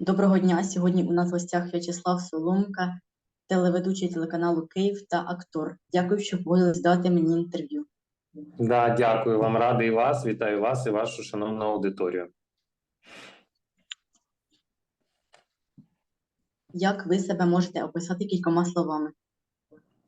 Доброго дня. Сьогодні у нас в гостях В'ячеслав Соломка, телеведучий телеканалу Київ та актор. Дякую, що погодились дати мені інтерв'ю. Да, дякую вам, радий вас. Вітаю вас і вашу шановну аудиторію. Як ви себе можете описати кількома словами?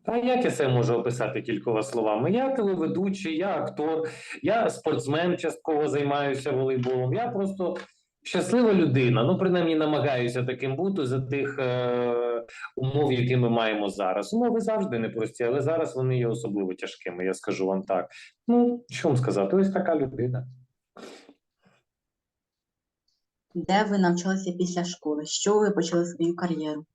А як я себе можу описати кількома словами? Я телеведучий, я актор, я спортсмен, частково займаюся волейболом. Я просто щаслива людина. Ну, принаймні, намагаюся таким бути за тих е- умов, які ми маємо зараз. Умови завжди непрості, але зараз вони є особливо тяжкими. Я скажу вам так. Ну, що вам сказати? Ось така людина. Де ви навчалися після школи? Що ви почали свою кар'єру?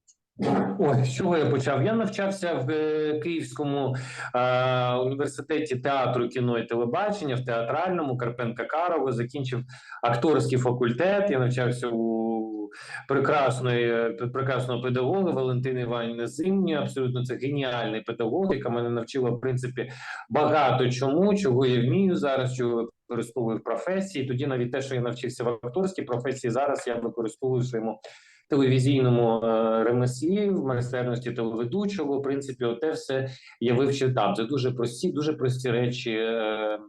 Ой, з чого я почав? Я навчався в е, Київському е, університеті театру, кіно і телебачення, в театральному Карпенка Карова, закінчив акторський факультет. Я навчався у прекрасної прекрасного педагога Валентини Іванівни Зимні. Абсолютно це геніальний педагог, яка мене навчила в принципі багато чому, чого я вмію зараз, чого використовую в професії. Тоді навіть те, що я навчився в акторській професії, зараз я використовую в своєму телевізійному е, ремеслі, в майстерності телеведучого. В принципі, оте все я вивчив там. Це дуже прості, дуже прості речі, е,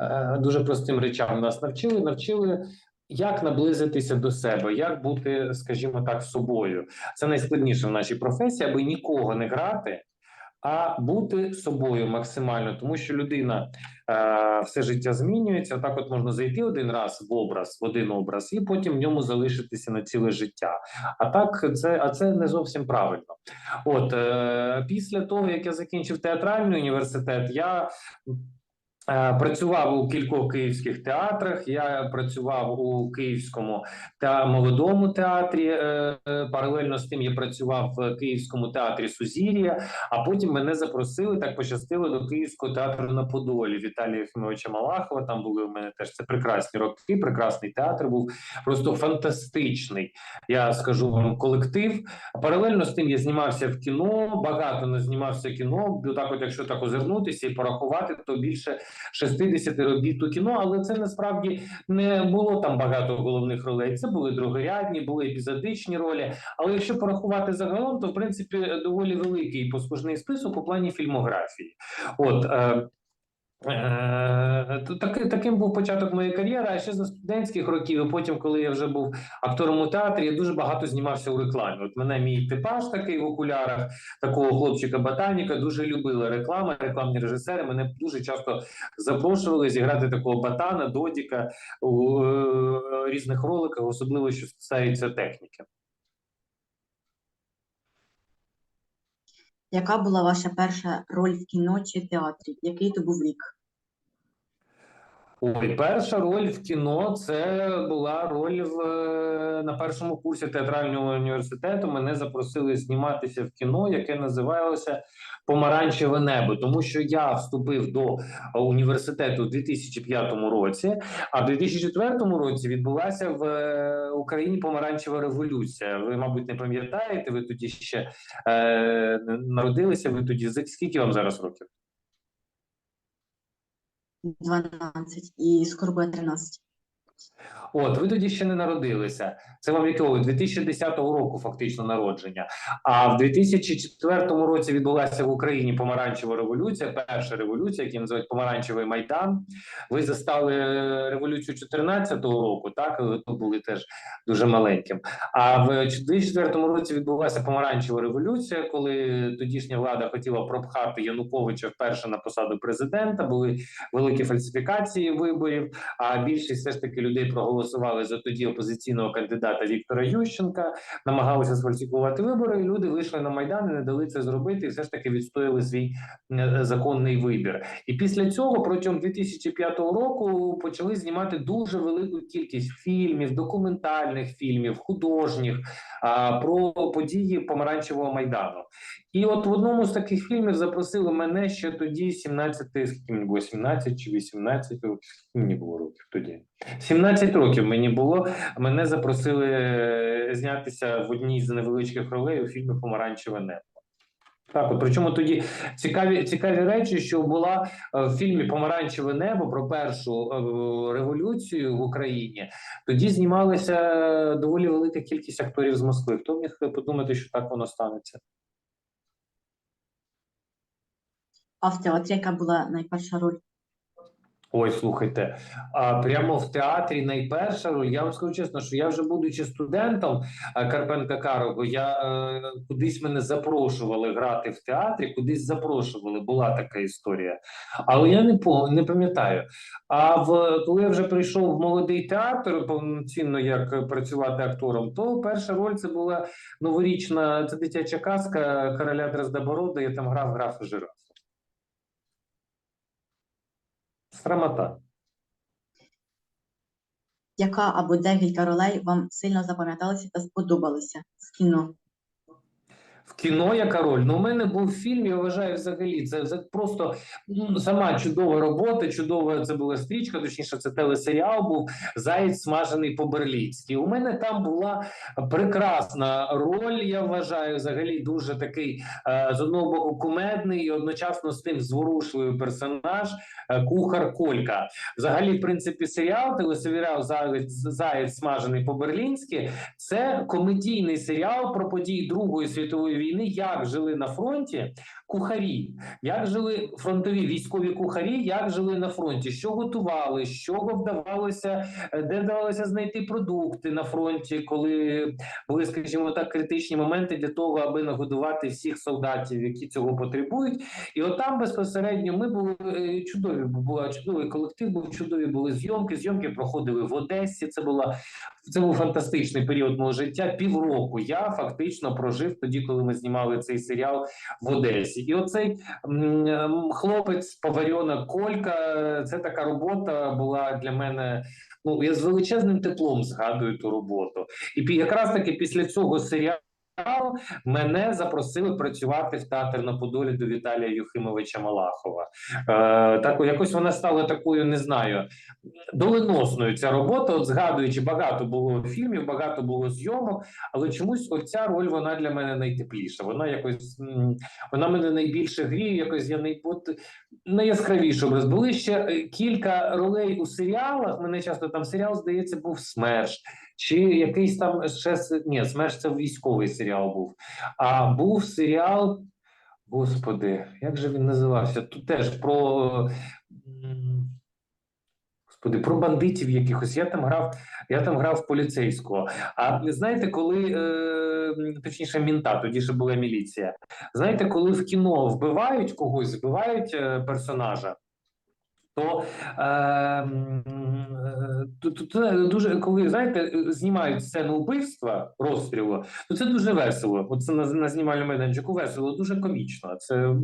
е, дуже простим речам нас навчили. Навчили. Як наблизитися до себе, як бути, скажімо так, собою? Це найскладніше в нашій професії, аби нікого не грати, а бути собою максимально, тому що людина все життя змінюється. Так, от можна зайти один раз в образ, в один образ, і потім в ньому залишитися на ціле життя. А так це а це не зовсім правильно. От е, після того як я закінчив театральний університет, я Е, Працював у кількох київських театрах. Я працював у київському та молодому театрі. е, е, Паралельно з тим я працював в київському театрі Сузір'я. А потім мене запросили так пощастило до Київського театру на Подолі Віталія Єфимовича Малахова. Там були у мене теж це прекрасні роки. Прекрасний театр був просто фантастичний. Я скажу вам колектив. Паралельно з тим я знімався в кіно. Багато не знімався кіно. Так, от якщо так озирнутися і порахувати, то більше 60 робіт у кіно, але це насправді не було там багато головних ролей. Це були другорядні, були епізодичні ролі. Але якщо порахувати загалом, то в принципі доволі великий послужний список у плані фільмографії. От е, Е, таки, таким був початок моєї кар'єри. А ще за студентських років, і потім, коли я вже був актором у театрі, я дуже багато знімався у рекламі. От мене мій типаж такий в окулярах, такого хлопчика-ботаніка, дуже любила реклама, рекламні режисери. Мене дуже часто запрошували зіграти такого ботана, додіка у е, різних роликах, особливо що стосується техніки. Яка була ваша перша роль в кіно чи театрі? Який то був рік? Ой, перша роль в кіно це була роль в е, на першому курсі театрального університету. Мене запросили зніматися в кіно, яке називалося Помаранчеве небо, тому що я вступив до університету у 2005 році, а в 2004 році відбулася в е, Україні помаранчева революція. Ви, мабуть, не пам'ятаєте, ви тоді ще е, народилися. Ви тоді скільки вам зараз років? 12 і скорбе буде 13. От, ви тоді ще не народилися. Це вам якого 2010 року фактично народження. А в 2004 році відбулася в Україні помаранчева революція, перша революція, яку називають помаранчевий майдан. Ви застали революцію 2014 року, так ви були теж дуже маленьким. А в 2004 році відбулася помаранчева революція, коли тодішня влада хотіла пропхати Януковича вперше на посаду президента. Були великі фальсифікації виборів. А більшість все ж таки людей проголосували за тоді опозиційного кандидата Віктора Ющенка, намагалися сфальсифікувати вибори. і Люди вийшли на майдан і не дали це зробити, і все ж таки відстояли свій е, законний вибір. І після цього протягом 2005 року почали знімати дуже велику кількість фільмів, документальних фільмів, художніх про події помаранчевого майдану. І от в одному з таких фільмів запросили мене ще тоді, 17, скільки мені було 17 чи 18 років. Мені було років тоді. 17 років мені було. Мене запросили е, знятися в одній з невеличких ролей у фільмі Помаранчеве небо. Так, от причому тоді цікаві цікаві речі, що була е, в фільмі Помаранчеве небо про першу е, революцію в Україні. Тоді знімалася доволі велика кількість акторів з Москви. Хто міг подумати, що так воно станеться? А в театрі яка була найперша роль? Ой, слухайте, а прямо в театрі найперша роль. Я вам скажу чесно, що я вже будучи студентом е, Карпенка Карого, я е, кудись мене запрошували грати в театрі, кудись запрошували. Була така історія, але я не по не пам'ятаю. А в коли я вже прийшов в молодий театр, повноцінно як працювати актором, то перша роль це була новорічна, це дитяча казка короля Дроздоборода. Я там грав графа Жирафа. Срамота. Яка або декілька ролей вам сильно запам'яталися та сподобалися з кіно? В кіно яка роль? Ну, у мене був фільм, я вважаю, взагалі, це, це просто сама чудова робота, чудова це була стрічка, точніше, це телесеріал був Заєць смажений по-берлінськи. У мене там була прекрасна роль, я вважаю, взагалі дуже такий е, з одного боку кумедний і одночасно з тим зворушливий персонаж е, кухар Колька. Взагалі, в принципі, серіал, телесеріал Заєць, Заєць смажений по-берлінськи це комедійний серіал про події Другої світової війни, як жили на фронті кухарі, як жили фронтові військові кухарі, як жили на фронті, що готували, чого вдавалося, е, де вдавалося знайти продукти на фронті, коли були, скажімо так, критичні моменти для того, аби нагодувати всіх солдатів, які цього потребують. І от там безпосередньо ми були е, чудові. Була чудовий колектив, був чудові були зйомки. Зйомки проходили в Одесі. Це була це був фантастичний період мого життя. Півроку я фактично прожив тоді, коли ми знімали цей серіал в Одесі. І оцей хлопець, поваріона Колька, це така робота була для мене. Ну я з величезним теплом згадую ту роботу. І якраз таки після цього серіалу. Мене запросили працювати в театр на Подолі до Віталія Юхимовича Малахова. Е, так, якось вона стала такою, не знаю, доленосною ця робота. От згадуючи, багато було фільмів, багато було зйомок, але чомусь оця роль вона для мене найтепліша. Вона якось вона мене найбільше гріє, якось я най, от, найяскравіше образ. Були ще е, кілька ролей у серіалах. Мене часто там серіал, здається, був СМЕРШ. Чи якийсь там ще ні, СМЕРШ це військовий серіал був. А був серіал. Господи, як же він називався? Тут теж про. Господи, про бандитів якихось. Я там грав, я там грав поліцейського. А знаєте, коли е, точніше, мінта, тоді ще була міліція. Знаєте, коли в кіно вбивають когось, вбивають е, персонажа. То, е, е, дуже коли знаєте, знімають сцену вбивства розстрілу, то це дуже весело. Оце на, на знімальному майданчику весело, дуже комічно. Це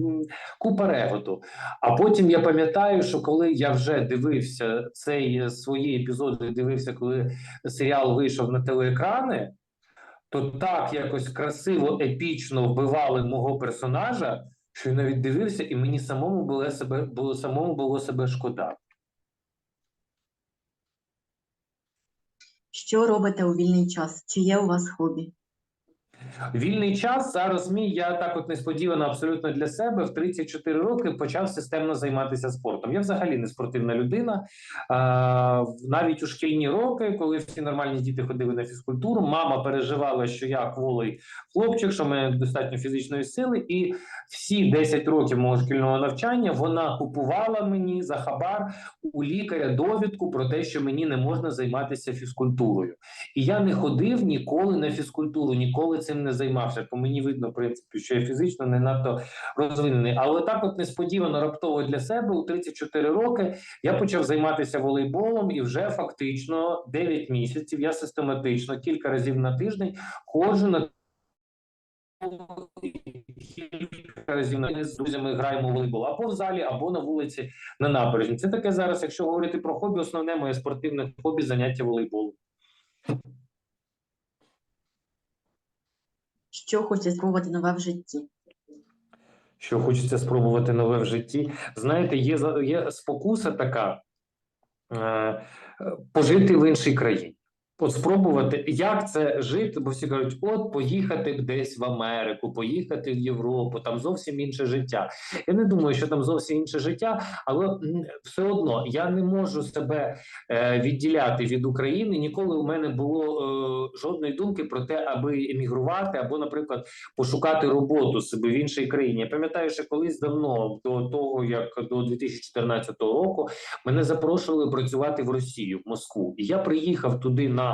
купа реготу. А потім я пам'ятаю, що коли я вже дивився цей свої епізоди, дивився, коли серіал вийшов на телеекрани, то так якось красиво, епічно вбивали мого персонажа, що я навіть дивився, і мені самому було себе було самому було себе шкода. Що робите у вільний час? Чи є у вас хобі? Вільний час зараз мій я так от несподівано абсолютно для себе в 34 роки почав системно займатися спортом. Я взагалі не спортивна людина. Навіть у шкільні роки, коли всі нормальні діти ходили на фізкультуру, мама переживала, що я кволий хлопчик, що в мене достатньо фізичної сили, і всі 10 років мого шкільного навчання вона купувала мені за хабар у лікаря довідку про те, що мені не можна займатися фізкультурою. І я не ходив ніколи на фізкультуру, ніколи цим не займався. По мені видно, в принципі, що я фізично не надто розвинений. Але так, от несподівано, раптово для себе у 34 роки я почав займатися волейболом, і вже фактично 9 місяців я систематично кілька разів на тиждень ходжу на кілька разів на з друзями граємо волейбол або в залі, або на вулиці на набережні. Це таке зараз, якщо говорити про хобі, основне моє спортивне хобі заняття волейболом. Що хочеться спробувати нове в житті? що хочеться спробувати нове в житті. Знаєте, є, є спокуса така е, е, пожити в іншій країні. От спробувати, як це жити, бо всі кажуть, от поїхати десь в Америку, поїхати в Європу, там зовсім інше життя. Я не думаю, що там зовсім інше життя, але все одно я не можу себе е, відділяти від України. Ніколи у мене було е, жодної думки про те, аби емігрувати або, наприклад, пошукати роботу собі в іншій країні. Я пам'ятаю, що колись давно, до того як до 2014 року, мене запрошували працювати в Росію, в Москву. І я приїхав туди на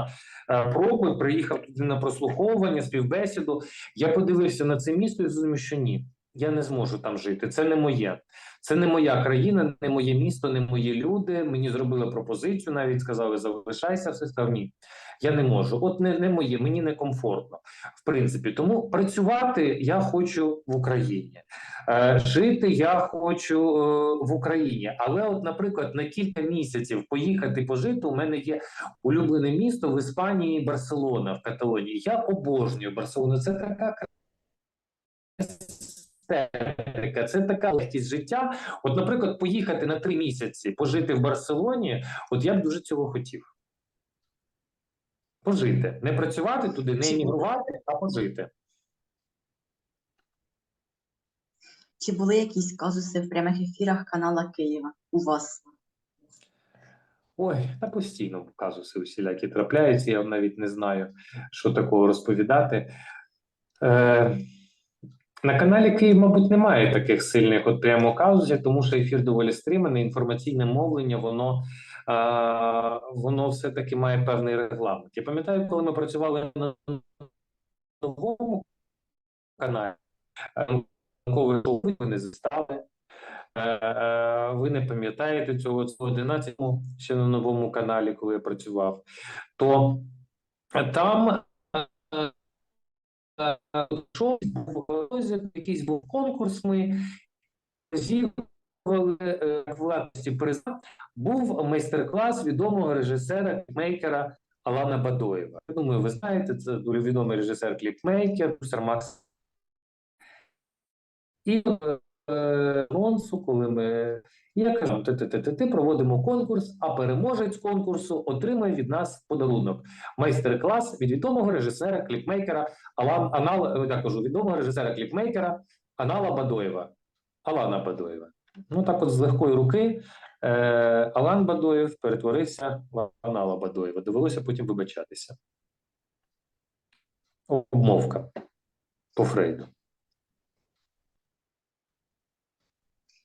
е, проби, приїхав туди на прослуховування, співбесіду. Я подивився на це місто і зрозумів, що ні, я не зможу там жити. Це не моє. Це не моя країна, не моє місто, не мої люди. Мені зробили пропозицію, навіть сказали, залишайся. Все сказав ні. Я не можу. От не, не моє, мені не комфортно. В принципі, тому працювати я хочу в Україні. Е, Жити я хочу е, в Україні, але, от, наприклад, на кілька місяців поїхати пожити. У мене є улюблене місто в Іспанії, Барселона в Каталонії. Я обожнюю Барселону. Це така естетика, це така легкість життя. От, наприклад, поїхати на три місяці, пожити в Барселоні. От я б дуже цього хотів. Пожити, не працювати туди, не емігрувати, а пожити. Чи були якісь казуси в прямих ефірах канала Києва у вас? Ой, та постійно казуси усілякі трапляються. Я навіть не знаю, що такого розповідати. Е, на каналі Київ, мабуть, немає таких сильних от прямо казусів, тому що ефір доволі стриманий, інформаційне мовлення, воно, а, воно все-таки має певний регламент. Я пам'ятаю, коли ми працювали на новому каналі, ви не застали. Е, е, Ви не пам'ятаєте цього це 11-му ще на новому каналі, коли я працював, то там шоу якийсь був конкурс. Ми зібрали е, власності приза. Був майстер-клас відомого режисера кліпмейкера Алана Бадоєва. Я думаю, ви знаєте, це дуже відомий режисер кліпмейкер, Макс. І е, анонсу, коли ми я кажу, ти, ти, ти, ти, проводимо конкурс, а переможець конкурсу отримає від нас подарунок. Майстер-клас від відомого режисера, кліпмейкера, Алан, Анал, я кажу, відомого режисера кліпмейкера Анала Бадоєва. Алана Бадоєва. Ну так от з легкої руки е, Алан Бадоєв перетворився в Анала Бадоєва. Довелося потім вибачатися. Обмовка по Фрейду.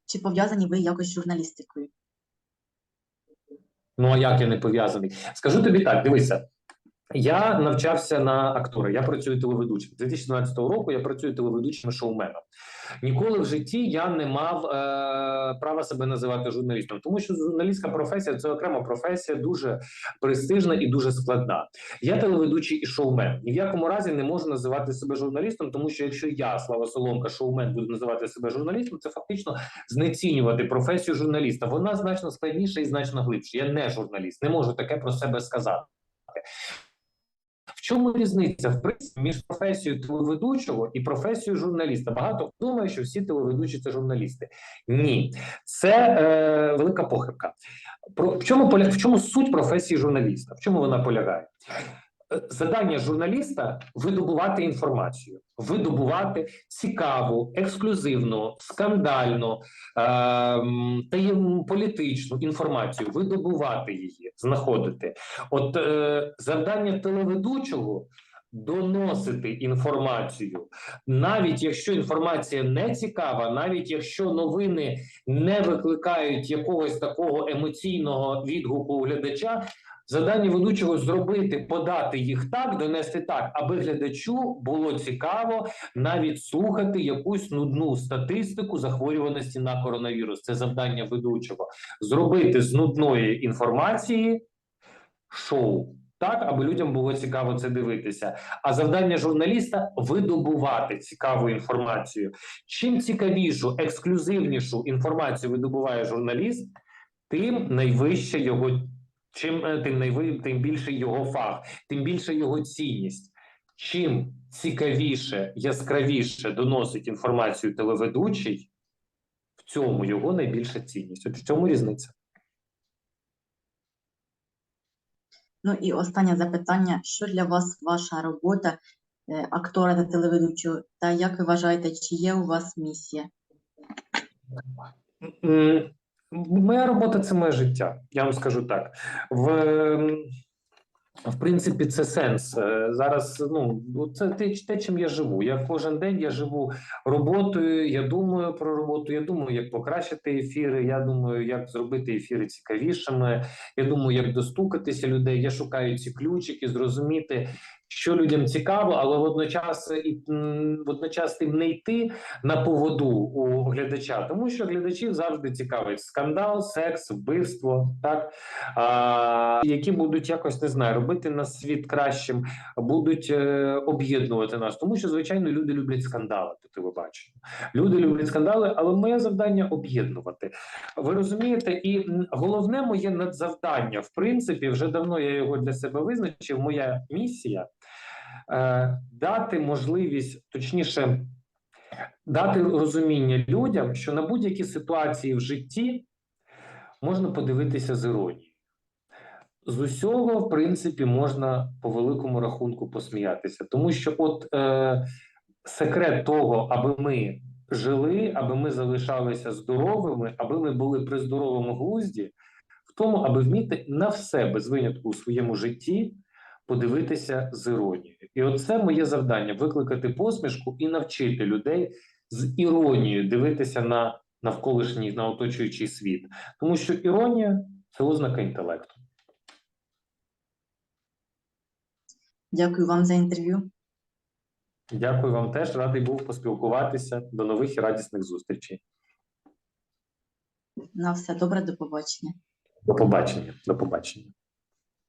Чи пов'язані ви якось з журналістикою? Ну, а як я не пов'язаний? Скажу тобі так: дивися. Я навчався на актора, я працюю телеведучим. З 2012 року я працюю телеведучим шоуменом. Ніколи в житті я не мав е, права себе називати журналістом, тому що журналістська професія це окрема професія, дуже престижна і дуже складна. Я телеведучий і шоумен. Ні в якому разі не можу називати себе журналістом, тому що якщо я, Слава Соломка, шоумен, буду називати себе журналістом, це фактично знецінювати професію журналіста. Вона значно складніша і значно глибша. Я не журналіст, не можу таке про себе сказати. Чому різниця в принципі між професією телеведучого і професією журналіста? Багато хто думає, що всі телеведучі це журналісти. Ні, це е, велика похибка. Про в чому поля в чому суть професії журналіста? В чому вона полягає? Е, Задання журналіста видобувати інформацію, видобувати цікаву, ексклюзивну, скандальну, ем, політичну інформацію, видобувати її, знаходити. От е, завдання телеведучого доносити інформацію, навіть якщо інформація не цікава, навіть якщо новини не викликають якогось такого емоційного відгуку у глядача. Завдання ведучого зробити, подати їх так, донести так, аби глядачу було цікаво навіть слухати якусь нудну статистику захворюваності на коронавірус. Це завдання ведучого зробити з нудної інформації шоу. Так, аби людям було цікаво це дивитися. А завдання журналіста видобувати цікаву інформацію. Чим цікавішу, ексклюзивнішу інформацію видобуває журналіст, тим найвища його, чим е, тим найви, тим більше його фах, тим більше його цінність. Чим цікавіше, яскравіше доносить інформацію телеведучий, в цьому його найбільша цінність. От в цьому різниця. Ну і останнє запитання: що для вас ваша робота е, актора та телеведучого? Та як ви вважаєте, чи є у вас місія? Моя робота це моє життя. Я вам скажу так. В, ем, в принципі, це сенс. Е, Зараз ну це те, чим я живу. Я кожен день я живу роботою. Я думаю про роботу. Я думаю, як покращити ефіри. Я думаю, як зробити ефіри цікавішими. Я думаю, як достукатися людей. Я шукаю ці ключики, зрозуміти, що людям цікаво, але водночас і водночас тим не йти на поводу у глядача, тому що глядачів завжди цікавить скандал, секс, вбивство, так а, які будуть якось не знаю, робити нас світ кращим, будуть е, об'єднувати нас. Тому що звичайно люди люблять скандали по телебаченню. Люди люблять скандали, але моє завдання об'єднувати. Ви розумієте, і головне моє надзавдання, в принципі, вже давно я його для себе визначив. Моя місія дати можливість, точніше, дати розуміння людям, що на будь-які ситуації в житті можна подивитися з іронією. З усього, в принципі, можна по великому рахунку посміятися, тому що от е, секрет того, аби ми жили, аби ми залишалися здоровими, аби ми були при здоровому глузді, в тому, аби вміти на все без винятку у своєму житті подивитися з іронією. І оце моє завдання викликати посмішку і навчити людей з іронією дивитися на навколишній на оточуючий світ, тому що іронія це ознака інтелекту. Дякую вам за інтерв'ю. Дякую вам теж. Радий був поспілкуватися. До нових і радісних зустрічей. На все добре, до побачення. До побачення. До побачення.